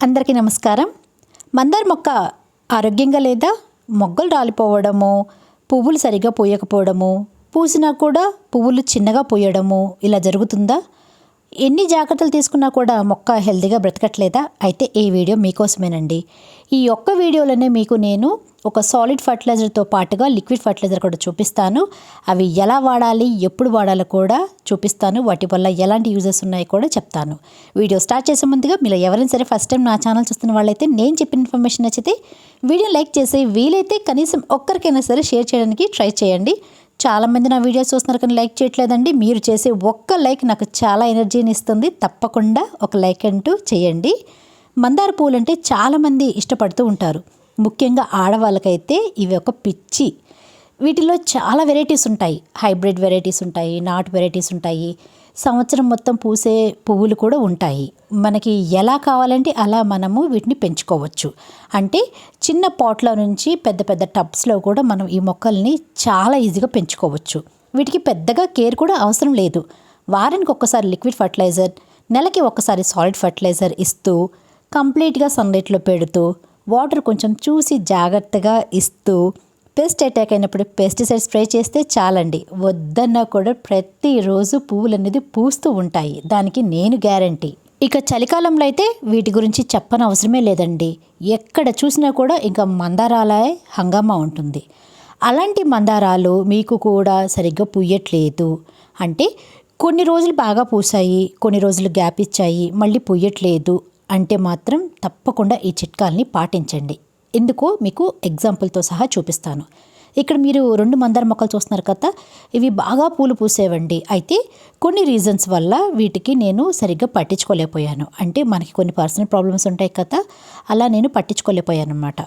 అందరికీ నమస్కారం. మందార మొక్క ఆరోగ్యంగా లేదా? మొగ్గలు రాలిపోవడము పువ్వులు సరిగా పూయకపోవడము పూసినా కూడా పువ్వులు చిన్నగా పూయడము ఇలా జరుగుతుందా? ఎన్ని జాగ్రత్తలు తీసుకున్నా కూడా మొక్క హెల్తీగా బ్రతకట్లేదా? అయితే ఈ వీడియో మీకోసమేనండి. ఈ ఒక్క వీడియోలోనే మీకు నేను ఒక సాలిడ్ ఫర్టిలైజర్తో పాటుగా లిక్విడ్ ఫర్టిలైజర్ కూడా చూపిస్తాను. అవి ఎలా వాడాలి ఎప్పుడు వాడాలో కూడా చూపిస్తాను. వాటి వల్ల ఎలాంటి యూజెస్ ఉన్నాయో కూడా చెప్తాను. వీడియో స్టార్ట్ చేసే ముందుగా మీరు ఎవరైనా సరే ఫస్ట్ టైం నా ఛానల్ చూస్తున్న వాళ్ళైతే నేను చెప్పిన ఇన్ఫర్మేషన్ నచ్చితే వీడియో లైక్ చేసి వీలైతే కనీసం ఒక్కరికైనా సరే షేర్ చేయడానికి ట్రై చేయండి. చాలామంది నా వీడియోస్ చూస్తున్నారు కానీ లైక్ చేయట్లేదండి. మీరు చేసే ఒక్క లైక్ నాకు చాలా ఎనర్జీని ఇస్తుంది. తప్పకుండా ఒక లైక్ అంటూ చేయండి. మందార పూలు అంటే చాలామంది ఇష్టపడుతూ ఉంటారు. ముఖ్యంగా ఆడవాళ్ళకైతే ఇవి ఒక పిచ్చి. వీటిలో చాలా వెరైటీస్ ఉంటాయి. హైబ్రిడ్ వెరైటీస్ ఉంటాయి నాటు వెరైటీస్ ఉంటాయి. సంవత్సరం మొత్తం పూసే పువ్వులు కూడా ఉంటాయి. మనకి ఎలా కావాలంటే అలా మనము వీటిని పెంచుకోవచ్చు. అంటే చిన్న పాట్లో నుంచి పెద్ద పెద్ద టబ్స్లో కూడా మనం ఈ మొక్కల్ని చాలా ఈజీగా పెంచుకోవచ్చు. వీటికి పెద్దగా కేర్ కూడా అవసరం లేదు. వారానికి ఒక్కసారి లిక్విడ్ ఫర్టిలైజర్ నెలకి ఒక్కసారి సాలిడ్ ఫర్టిలైజర్ ఇస్తూ కంప్లీట్గా సన్లైట్లో పెడుతూ వాటర్ కొంచెం చూసి జాగ్రత్తగా ఇస్తూ పెస్ట్ అటాక్ అయినప్పుడు పెస్టిసైడ్ స్ప్రే చేస్తే చాలండి. వద్దన్నా కూడా ప్రతిరోజు పువ్వులు అనేది పూస్తూ ఉంటాయి. దానికి నేను గ్యారంటీ. ఇక చలికాలంలో అయితే వీటి గురించి చెప్పని అవసరమే లేదండి. ఎక్కడ చూసినా కూడా ఇంకా మందారాలే హంగామా ఉంటుంది. అలాంటి మందారాలు మీకు కూడా సరిగ్గా పూయట్లేదు అంటే కొన్ని రోజులు బాగా పూసాయి కొన్ని రోజులు గ్యాప్ ఇచ్చాయి మళ్ళీ పూయట్లేదు అంటే మాత్రం తప్పకుండా ఈ చిట్కాల్ని పాటించండి. ఎందుకో మీకు ఎగ్జాంపుల్తో సహా చూపిస్తాను. ఇక్కడ మీరు రెండు మందార మొక్కలు చూస్తున్నారు కదా ఇవి బాగా పూలు పూసేవండి. అయితే కొన్ని రీజన్స్ వల్ల వీటికి నేను సరిగ్గా పట్టించుకోలేకపోయాను. అంటే మనకి కొన్ని పర్సనల్ ప్రాబ్లమ్స్ ఉంటాయి కదా అలా నేను పట్టించుకోలేకపోయాను అనమాట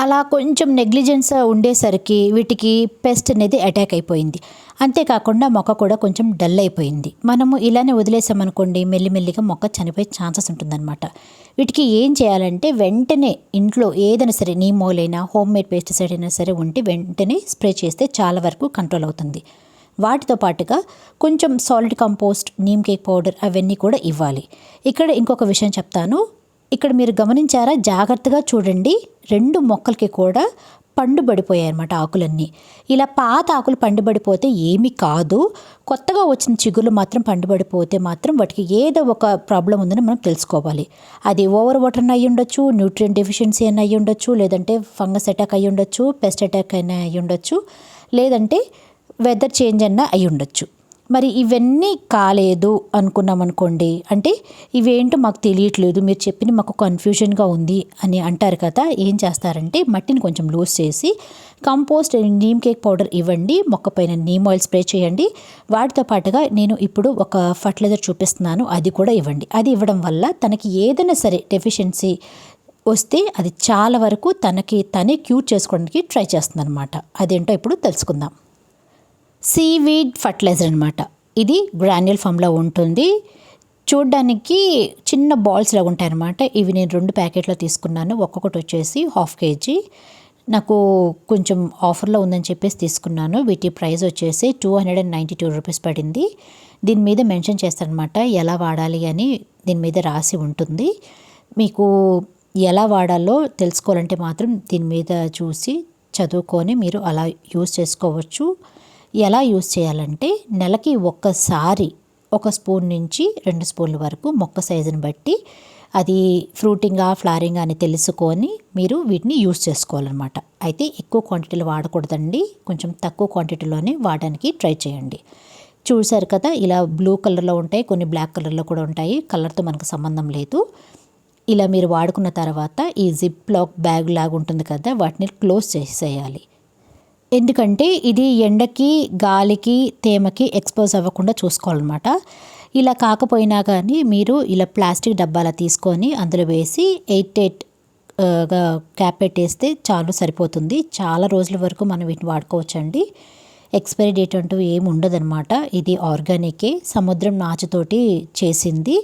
అలా కొంచెం నెగ్లిజెన్స్ ఉండేసరికి వీటికి పెస్ట్ అనేది అటాక్ అయిపోయింది. అంతేకాకుండా మొక్క కూడా కొంచెం డల్ అయిపోయింది. మనము ఇలానే వదిలేసామనుకోండి మెల్లిమెల్లిగా మొక్క చనిపోయే ఛాన్సెస్ ఉంటుందన్నమాట. వీటికి ఏం చేయాలంటే వెంటనే ఇంట్లో ఏదైనా సరే నీమోలైనా హోమ్ మేడ్ పెస్టిసైడ్ అయినా సరే ఉంటే వెంటనే స్ప్రే చేస్తే చాలా వరకు కంట్రోల్ అవుతుంది. వాటితో పాటుగా కొంచెం solid compost neem cake powder అవన్నీ కూడా ఇవ్వాలి. ఇక్కడ ఇంకొక విషయం చెప్తాను. ఇక్కడ మీరు గమనించారా? జాగ్రత్తగా చూడండి. రెండు మొక్కలకి కూడా పండుబడిపోయాయి అన్నమాట ఆకులన్నీ. ఇలా పాత ఆకులు పండుబడిపోతే ఏమీ కాదు. కొత్తగా వచ్చిన చిగుళ్ళు మాత్రం పండుబడిపోతే మాత్రం వాటికి ఏదో ఒక ప్రాబ్లం ఉందని మనం తెలుసుకోవాలి. అది ఓవర్ వాటర్ అయ్యి ఉండొచ్చు న్యూట్రియం డెఫిషియన్సీ అయినా అయ్యి ఉండొచ్చు లేదంటే ఫంగస్ అటాక్ అయ్యి ఉండొచ్చు పెస్ట్ అటాక్ అయినా అయ్యి ఉండొచ్చు లేదంటే వెదర్ చేంజ్ అయినా అయి ఉండొచ్చు. మరి ఇవన్నీ కాలేదు అనుకున్నాం అనుకోండి అంటే ఇవేంటో మాకు తెలియట్లేదు మీరు చెప్పిన మాకు కన్ఫ్యూజన్గా ఉంది అని అంటారు కదా ఏం చేస్తారంటే మట్టిని కొంచెం లూజ్ చేసి కంపోస్ట్ నీమ్ కేక్ పౌడర్ ఇవ్వండి మొక్క పైన నీమ్ ఆయిల్ స్ప్రే చేయండి వాటితో పాటుగా నేను ఇప్పుడు ఒక ఫర్టిలైజర్ చూపిస్తున్నాను అది కూడా ఇవ్వండి. అది ఇవ్వడం వల్ల తనకి ఏదైనా సరే డెఫిషియన్సీ వస్తే అది చాలా వరకు తనకి తనే క్యూర్ చేసుకోవడానికి ట్రై చేస్తుంది అనమాట అదేంటో ఇప్పుడు తెలుసుకుందాం. సీవీడ్ ఫర్టిలైజర్ అనమాట ఇది గ్రాన్యుల్ ఫామ్లో ఉంటుంది. చూడ్డానికి చిన్న బాల్స్ లాగా ఉంటాయి అనమాట ఇవి నేను రెండు ప్యాకెట్లో తీసుకున్నాను. ఒక్కొక్కటి వచ్చేసి హాఫ్ కేజీ. నాకు కొంచెం ఆఫర్లో ఉందని చెప్పేసి తీసుకున్నాను. వీటి ప్రైస్ వచ్చేసి two hundred and ninety two rupees పడింది. దీని మీద మెన్షన్ చేస్తారనమాట ఎలా వాడాలి అని దీని మీద రాసి ఉంటుంది. మీకు ఎలా వాడాలో తెలుసుకోవాలంటే మాత్రం దీని మీద చూసి చదువుకొని మీరు అలా యూస్ చేసుకోవచ్చు. ఎలా యూస్ చేయాలంటే నెలకి ఒక్కసారి ఒక స్పూన్ నుంచి రెండు స్పూన్ల వరకు మొక్క సైజుని బట్టి అది ఫ్రూటింగా ఫ్లారింగ్ అని తెలుసుకొని మీరు వీటిని యూస్ చేసుకోవాలన్నమాట. అయితే ఎక్కువ క్వాంటిటీలో వాడకూడదండి. కొంచెం తక్కువ క్వాంటిటీలోనే వాడడానికి ట్రై చేయండి. చూశారు కదా ఇలా బ్లూ కలర్లో ఉంటాయి కొన్ని బ్లాక్ కలర్లో కూడా ఉంటాయి. కలర్తో మనకు సంబంధం లేదు. ఇలా మీరు వాడుకున్న తర్వాత ఈ జిప్ లాక్ బ్యాగ్ లాగా ఉంటుంది కదా వాటిని క్లోజ్ చేసేయాలి. ఎందుకంటే ఇది ఎండకి గాలికి తేమకి ఎక్స్పోజ్ అవ్వకుండా చూసుకోవాలన్నమాట. ఇలా కాకపోయినా కానీ మీరు ఇలా ప్లాస్టిక్ డబ్బాల తీసుకొని అందులో వేసి ఎయిట్ ఎయిట్ క్యాప్ పెట్టేస్తే చాలు సరిపోతుంది. చాలా రోజుల వరకు మనం వీటిని వాడుకోవచ్చండి. ఎక్స్పైరీ డేట్ అంటూ ఏమి ఉండదన్నమాట. ఇది ఆర్గానికే సముద్రం నాచుతోటి చేసింది.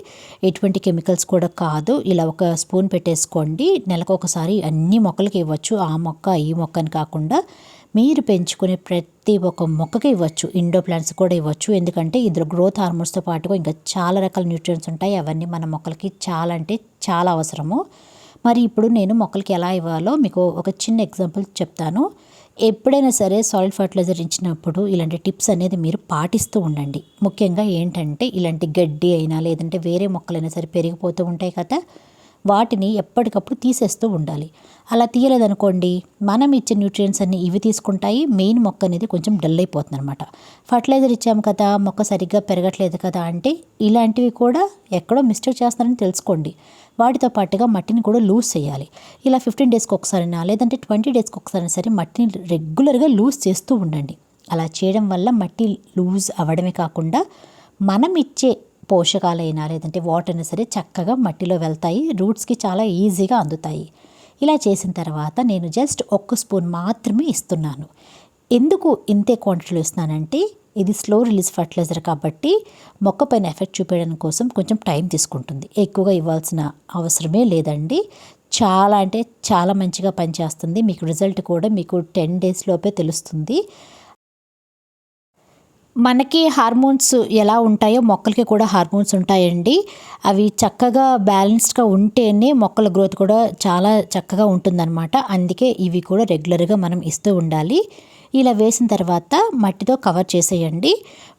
ఎటువంటి కెమికల్స్ కూడా కాదు. ఇలా ఒక స్పూన్ పెట్టేసుకోండి. నెలకు ఒకసారి అన్ని మొక్కలకి ఇవ్వచ్చు. ఆ మొక్క ఈ మొక్క అని కాకుండా మీరు పెంచుకునే ప్రతి ఒక్క మొక్కకి ఇవ్వచ్చు. ఇండో ప్లాంట్స్ కూడా ఇవ్వచ్చు. ఎందుకంటే ఇందులో గ్రోత్ హార్మోన్స్తో పాటుగా ఇంకా చాలా రకాల న్యూట్రియన్స్ ఉంటాయి. అవన్నీ మన మొక్కలకి చాలా అంటే చాలా అవసరము. మరి ఇప్పుడు నేను మొక్కలకి ఎలా ఇవ్వాలో మీకు ఒక చిన్న ఎగ్జాంపుల్ చెప్తాను. ఎప్పుడైనా సరే సాయిల్ ఫర్టిలైజర్ ఇచ్చినప్పుడు ఇలాంటి టిప్స్ అనేది మీరు పాటిస్తూ ఉండండి. ముఖ్యంగా ఏంటంటే ఇలాంటి గడ్డి అయినా లేదంటే వేరే మొక్కలైనా సరే పెరిగిపోతూ ఉంటాయి కదా. వాటిని ఎప్పటికప్పుడు తీసేస్తూ ఉండాలి. అలా తీయలేదనుకోండి మనం ఇచ్చే న్యూట్రియంట్స్ అన్ని ఇవి తీసుకుంటాయి మెయిన్ మొక్క అనేది కొంచెం డల్ అయిపోతుంది అనమాట ఫర్టిలైజర్ ఇచ్చాము కదా మొక్క సరిగ్గా పెరగట్లేదు కదా అంటే ఇలాంటివి కూడా ఎక్కడో మిస్టేక్ చేస్తారని తెలుసుకోండి. వాటితో పాటుగా మట్టిని కూడా లూజ్ చేయాలి. ఇలా ఫిఫ్టీన్ డేస్కి ఒకసారైనా లేదంటే ట్వంటీ డేస్కి ఒకసారి సరే మట్టిని రెగ్యులర్గా లూజ్ చేస్తూ ఉండండి. అలా చేయడం వల్ల మట్టి లూజ్ అవ్వడమే కాకుండా మనం ఇచ్చే పోషకాలైనా లేదంటే వాటర్ అయినా సరే చక్కగా మట్టిలో వెళ్తాయి రూట్స్కి చాలా ఈజీగా అందుతాయి. ఇలా చేసిన తర్వాత నేను జస్ట్ ఒక్క స్పూన్ మాత్రమే ఇస్తున్నాను. ఎందుకు ఇంతే క్వాంటిటీలో ఇస్తున్నానంటే ఇది స్లో రిలీజ్ ఫర్టిలైజర్ కాబట్టి మొక్క పైన ఎఫెక్ట్ చూపించడం కోసం కొంచెం టైం తీసుకుంటుంది. ఎక్కువగా ఇవ్వాల్సిన అవసరమే లేదండి. చాలా అంటే చాలా మంచిగా పనిచేస్తుంది. మీకు రిజల్ట్ కూడా మీకు టెన్ డేస్ లోపే తెలుస్తుంది. మనకి హార్మోన్స్ ఎలా ఉంటాయో మొక్కలకి కూడా హార్మోన్స్ ఉంటాయండి. అవి చక్కగా బ్యాలెన్స్డ్గా ఉంటేనే మొక్కల గ్రోత్ కూడా చాలా చక్కగా ఉంటుందన్నమాట. అందుకే ఇవి కూడా రెగ్యులర్గా మనం ఇస్తూ ఉండాలి. ఇలా వేసిన తర్వాత మట్టితో కవర్ చేసేయండి.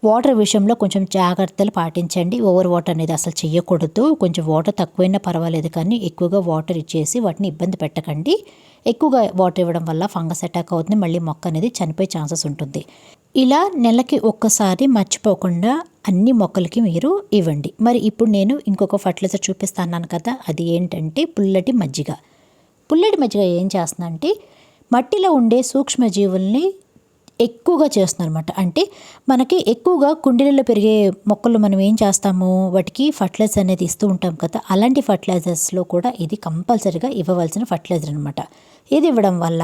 వాటర్ విషయంలో కొంచెం జాగ్రత్తలు పాటించండి. ఓవర్ వాటర్ అనేది అసలు చేయకూడదు కొంచెం వాటర్ తక్కువైనా పర్వాలేదు కానీ ఎక్కువగా వాటర్ ఇచ్చేసి వాటిని ఇబ్బంది పెట్టకండి. ఎక్కువగా వాటర్ ఇవ్వడం వల్ల ఫంగస్ అటాక్ అవుతుంది. మళ్ళీ మొక్క అనేది చనిపోయే ఛాన్సెస్ ఉంటుంది. ఇలా నెలకి ఒక్కసారి మర్చిపోకుండా అన్ని మొక్కలకి మీరు ఇవ్వండి. మరి ఇప్పుడు నేను ఇంకొక ఫర్టిలైజర్ చూపిస్తాను కదా అది ఏంటంటే పుల్లటి మజ్జిగ. పుల్లటి మజ్జిగ ఏం చేస్తుందంటే మట్టిలో ఉండే సూక్ష్మజీవుల్ని ఎక్కువగా చేస్తున్నారు అనమాట అంటే మనకి ఎక్కువగా కుండీలలో పెరిగే మొక్కలు మనం ఏం చేస్తాము? వాటికి ఫర్టిలైజర్ అనేది ఇస్తూ ఉంటాం కదా అలాంటి ఫర్టిలైజర్స్లో కూడా ఇది కంపల్సరీగా ఇవ్వవలసిన ఫర్టిలైజర్ అనమాట ఇది ఇవ్వడం వల్ల?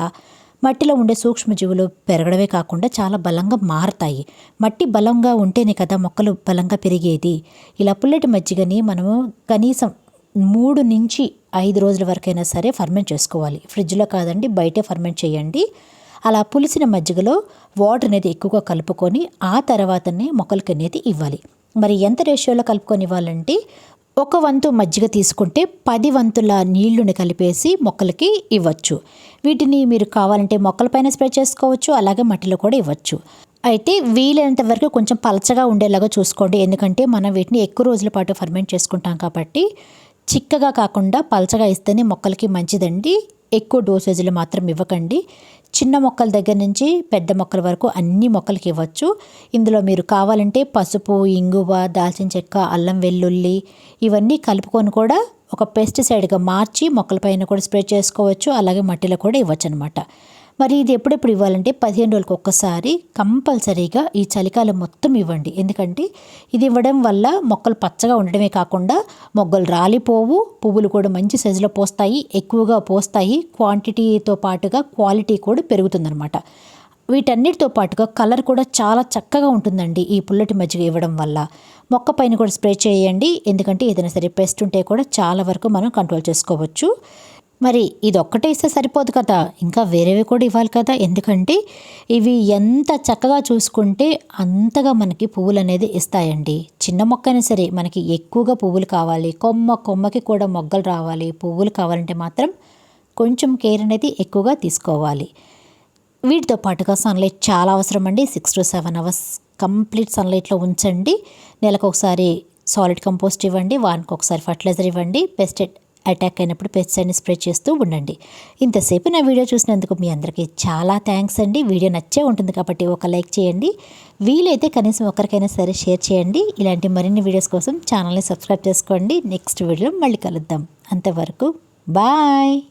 మట్టిలో ఉండే సూక్ష్మజీవులు పెరగడమే కాకుండా చాలా బలంగా మారతాయి. మట్టి బలంగా ఉంటేనే కదా మొక్కలు బలంగా పెరిగేది. ఇలా పుల్లటి మజ్జిగని మనము కనీసం మూడు నుంచి ఐదు రోజుల వరకైనా సరే ఫర్మెంట్ చేసుకోవాలి. ఫ్రిడ్జ్లో కాదండి బయటే ఫర్మెంట్ చేయండి. అలా పులిసిన మజ్జిగలో వాటర్ అనేది ఎక్కువగా కలుపుకొని ఆ తర్వాతనే మొక్కలకి అనేది ఇవ్వాలి. మరి ఎంత రేషియోలో కలుపుకొని ఇవ్వాలంటే ఒక వంతు మజ్జిగ తీసుకుంటే పది వంతుల నీళ్ళుని కలిపేసి మొక్కలకి ఇవ్వచ్చు. వీటిని మీరు కావాలంటే మొక్కలపైన స్ప్రే చేసుకోవచ్చు అలాగే మట్టిలో కూడా ఇవ్వచ్చు. అయితే వీలైనంత వరకు కొంచెం పలచగా ఉండేలాగా చూసుకోండి. ఎందుకంటే మనం వీటిని ఎక్కువ రోజుల పాటు ఫర్మెంట్ చేసుకుంటాం కాబట్టి చిక్కగా కాకుండా పలచగా ఇస్తేనే మొక్కలకి మంచిదండి. ఎక్కువ డోసేజీలు మాత్రం ఇవ్వకండి. చిన్న మొక్కల దగ్గర నుంచి పెద్ద మొక్కల వరకు అన్ని మొక్కలకి ఇవ్వచ్చు. ఇందులో మీరు కావాలంటే పసుపు ఇంగువ దాల్చిన చెక్క అల్లం వెల్లుల్లి ఇవన్నీ కలుపుకొని కూడా ఒక పెస్టిసైడ్గా మార్చి మొక్కలపైన కూడా స్ప్రే చేసుకోవచ్చు. అలాగే మట్టిలో కూడా ఇవ్వచ్చు అనమాట మరి ఇది ఎప్పుడెప్పుడు ఇవ్వాలంటే పదిహేను రోజులకు ఒక్కసారి కంపల్సరీగా ఈ చలికాలం మొత్తం ఇవ్వండి. ఎందుకంటే ఇది ఇవ్వడం వల్ల మొక్కలు పచ్చగా ఉండడమే కాకుండా మొగ్గలు రాలిపోవు పువ్వులు కూడా మంచి సైజులో పోస్తాయి ఎక్కువగా పోస్తాయి క్వాంటిటీతో పాటుగా క్వాలిటీ కూడా పెరుగుతుందన్నమాట. వీటన్నిటితో పాటుగా కలర్ కూడా చాలా చక్కగా ఉంటుందండి ఈ పుల్లటి మజ్జిగ ఇవ్వడం వల్ల. మొక్క పైన కూడా స్ప్రే చేయండి. ఎందుకంటే ఏదైనా సరే పెస్ట్ ఉంటే కూడా చాలా వరకు మనం కంట్రోల్ చేసుకోవచ్చు. మరి ఇది ఇస్తే సరిపోదు కదా. ఇంకా వేరేవి కూడా ఇవ్వాలి కదా. ఎందుకంటే ఇవి ఎంత చక్కగా చూసుకుంటే అంతగా మనకి పువ్వులు అనేది ఇస్తాయండి. చిన్న మొక్క అయినా సరే మనకి ఎక్కువగా పువ్వులు కావాలి. కొమ్మ కొమ్మకి కూడా మొగ్గలు రావాలి. పువ్వులు కావాలంటే మాత్రం కొంచెం కేర్ అనేది ఎక్కువగా తీసుకోవాలి. వీటితో పాటుగా సన్లైట్ చాలా అవసరం అండి. Six to seven hours complete సన్లైట్లో ఉంచండి. నెలకు ఒకసారి సాలిడ్ కంపోస్ట్ ఇవ్వండి. వానికి ఒకసారి ఫర్టిలైజర్ ఇవ్వండి. పెస్టెడ్ అటాక్ అయినప్పుడు పెస్టిసైడ్ని స్ప్రే చేస్తూ ఉండండి. ఇంతసేపు నా వీడియో చూసినందుకు మీ అందరికీ చాలా థ్యాంక్స్ అండి. వీడియో నచ్చే ఉంటుంది కాబట్టి ఒక లైక్ చేయండి. వీలైతే కనీసం ఒకరికైనా సరే షేర్ చేయండి. ఇలాంటి మరిన్ని వీడియోస్ కోసం ఛానల్ని సబ్స్క్రైబ్ చేసుకోండి. నెక్స్ట్ వీడియో మళ్ళీ కలుద్దాం. అంతవరకు బాయ్!